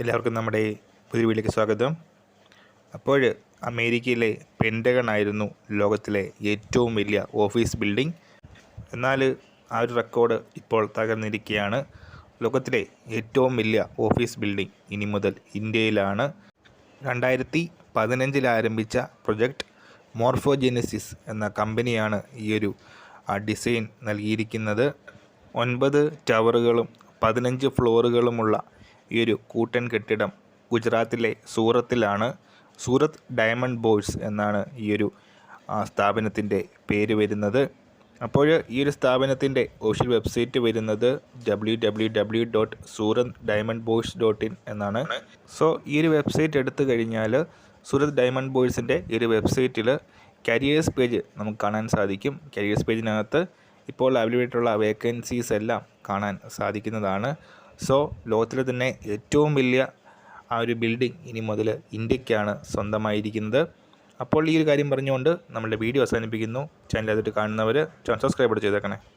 എല്ലാവർക്കും നമ്മുടെ പുതിയ വീട്ടിലേക്ക് സ്വാഗതം. അപ്പോൾ അമേരിക്കയിലെ പെൻഡഗൺ ആയിരുന്നു ലോകത്തിലെ ഏറ്റവും വലിയ ഓഫീസ് ബിൽഡിംഗ്. എന്നാൽ ആ ഒരു റെക്കോർഡ് ഇപ്പോൾ തകർന്നിരിക്കുകയാണ്. ലോകത്തിലെ ഏറ്റവും വലിയ ഓഫീസ് ബിൽഡിംഗ് ഇനി മുതൽ ഇന്ത്യയിലാണ്. രണ്ടായിരത്തി പതിനഞ്ചിൽ ആരംഭിച്ച പ്രൊജക്റ്റ് മോർഫോജെനസിസ് എന്ന കമ്പനിയാണ് ഈ ഒരു ഡിസൈൻ നൽകിയിരിക്കുന്നത്. ഒൻപത് ടവറുകളും പതിനഞ്ച് ഫ്ലോറുകളുമുള്ള ഈ ഒരു കൂട്ടൻ കെട്ടിടം ഗുജറാത്തിലെ സൂറത്തിലാണ്. സൂറത്ത് ഡയമണ്ട് ബോയ്സ് എന്നാണ് ഈ ഒരു സ്ഥാപനത്തിന്റെ പേര് വരുന്നത്. അപ്പോൾ ഈ ഒരു സ്ഥാപനത്തിന്റെ ഒഫീഷ്യൽ വെബ്സൈറ്റ് വരുന്നത് W W W dot Surat diamond boys dot in എന്നാണ്. സോ ഈ ഒരു വെബ്സൈറ്റ് എടുത്തു കഴിഞ്ഞാൽ സൂറത്ത് ഡയമണ്ട് ബോയ്സിന്റെ ഈ ഒരു വെബ്സൈറ്റിൽ കരിയേഴ്സ് പേജ് നമുക്ക് കാണാൻ സാധിക്കും. കരിയേഴ്സ് പേജിനകത്ത് ഇപ്പോൾ അവൈലബിളായിട്ടുള്ള വേക്കൻസീസ് എല്ലാം കാണാൻ സാധിക്കുന്നതാണ്. സോ ലോകത്തിലെ തന്നെ ഏറ്റവും വലിയ ആ ഒരു ബിൽഡിംഗ് ഇനി മുതൽ ഇന്ത്യക്കാണ് സ്വന്തമായിരിക്കുന്നത്. അപ്പോൾ ഈ ഒരു കാര്യം പറഞ്ഞുകൊണ്ട് നമ്മളുടെ വീഡിയോ അവസാനിപ്പിക്കുന്നു. ചാനൽ അതിട്ട് കാണുന്നവർ സബ്സ്ക്രൈബ് ചെയ്തേക്കണേ.